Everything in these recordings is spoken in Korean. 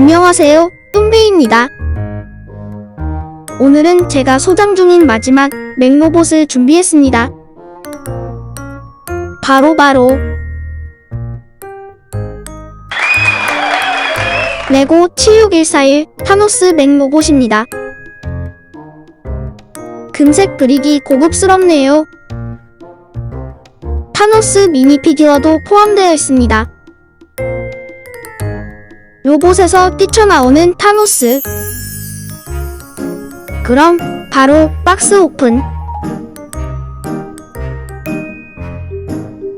안녕하세요. 뚱베입니다. 오늘은 제가 소장 중인 마지막 맥로봇을 준비했습니다. 바로 바로 레고 76141 타노스 맥로봇입니다. 금색 그릭이 고급스럽네요. 타노스 미니 피규어도 포함되어 있습니다. 로봇에서 뛰쳐나오는 타노스. 그럼 바로 박스 오픈.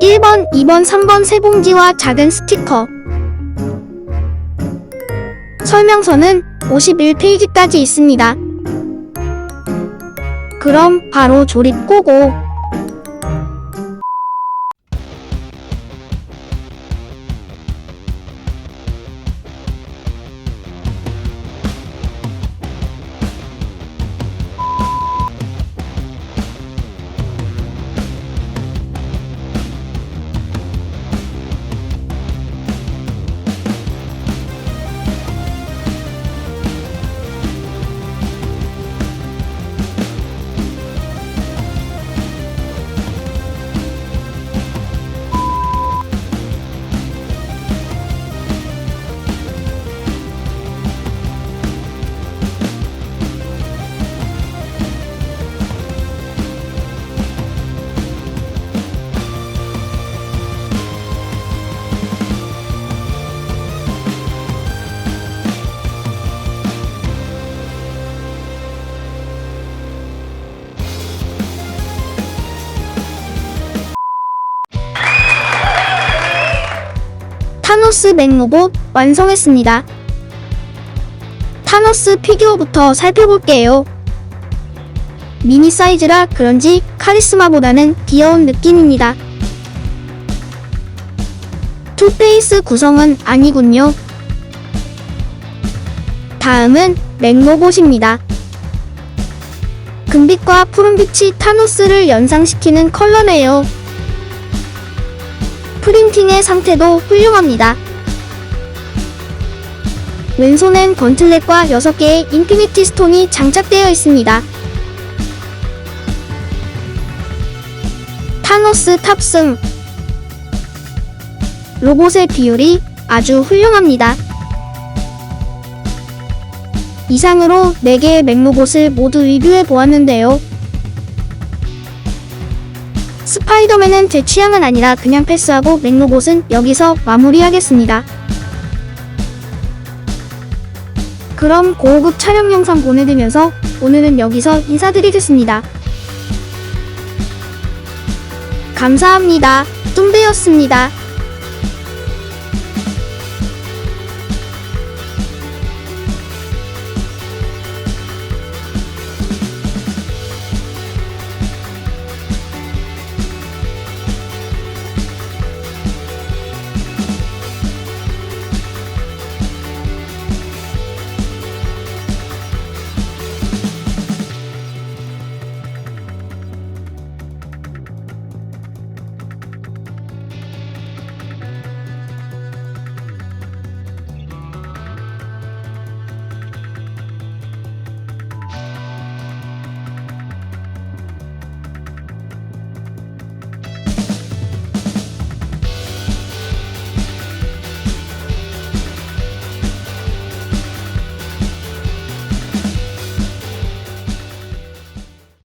1번, 2번, 3번 세 봉지와 작은 스티커. 설명서는 51페이지까지 있습니다. 그럼 바로 조립 고고. 타노스 맥 로봇 완성했습니다. 타노스 피규어부터 살펴볼게요. 미니 사이즈라 그런지 카리스마보다는 귀여운 느낌입니다. 투페이스 구성은 아니군요. 다음은 맥로봇입니다. 금빛과 푸른빛이 타노스를 연상시키는 컬러네요. 프린팅의 상태도 훌륭합니다. 왼손엔 건틀렛과 6개의 인피니티 스톤이 장착되어 있습니다. 타노스 탑승 로봇의 비율이 아주 훌륭합니다. 이상으로 4개의 맥로봇을 모두 리뷰해 보았는데요. 스파이더맨은 제 취향은 아니라 그냥 패스하고 맥로봇은 여기서 마무리하겠습니다. 그럼 고급 촬영 영상 보내드리면서 오늘은 여기서 인사드리겠습니다. 감사합니다. 뚱배였습니다.